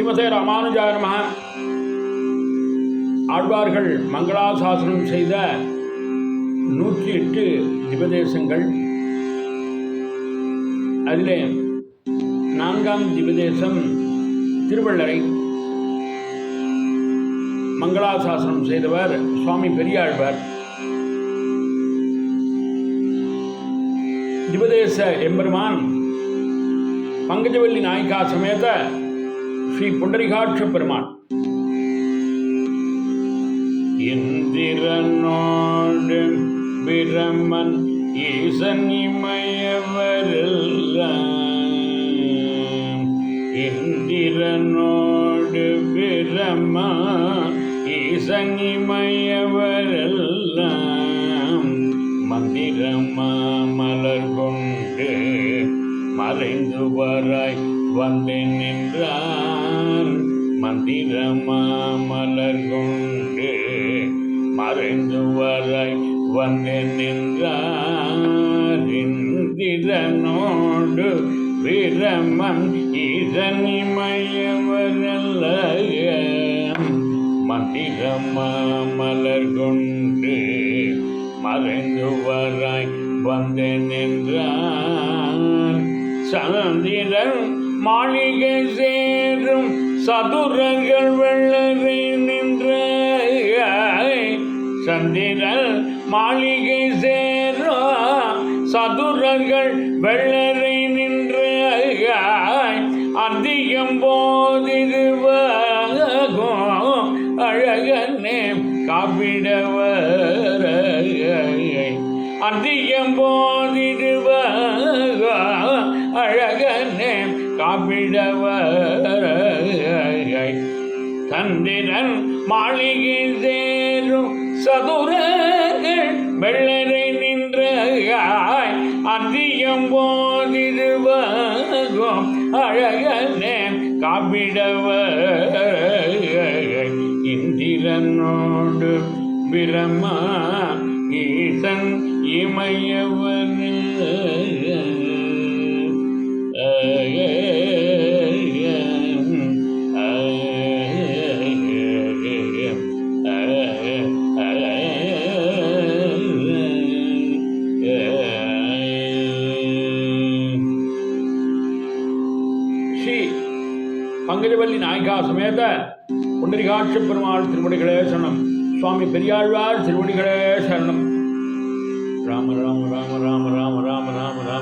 ஸ்ரீமதே ராமானுஜாய நம ஆழ்வார்கள் மங்களாசாசனம் செய்த நூற்றி எட்டு திபதேசங்கள். அதிலே நான்காம் திபதேசம் திருவள்ளரை. மங்களாசாசனம் செய்தவர் சுவாமி பெரியாழ்வார். திபதேச எம்பெருமான் பங்கஜவல்லி நாயிகா சமேத ஸ்ரீ புண்டரிகாட்ச பெருமான். இந்திரனோடு பிரமன் ஈசன் இமயவரெல்லாம். இந்திரனோடு பிரமா ஈசன் இமயவரெல்லாம். மந்திரமா மலர் மறைந்து வராய் வந்தேன் நின்றார். மந்திரமா மலர் கொண்டு மறைந்து வராய் வந்தேன் நின்றார். இந்திரனோடு பிரமன் இதனிமயவரல்ல மந்திரமா மலர் கொண்டு மறைந்து வராய் வந்தேன் நின்றார். சந்திரன் மாளிகை சேரும் சதுரங்கள் வெள்ளரை நின்ற சந்திரன் மாளிகை சேரும் சதுரங்கள் வெள்ளரை நின்ற அதிகம் போதிருவாகும் அழகனே காப்பிடவர். அதிகம் போதிருவார் காப்பிடவர் தந்திரன் மாளிகை சேரும் சதுரங்கள் வெள்ளரை நின்ற அதிகம் போதிருவாகும் அழகனே காப்பிடவர் இந்திரனோடு பிரமா ஈசன் இமயவன். பங்கஜவல்லி நாயகா சமேத புண்டரிகாட்ச பெருமாள் திருவடிகளே சரணம். சுவாமி பெரியாழ்வார் திருவடிகளே சரணம். ராம ராம ராம ராம ராம ராம ராம ராம.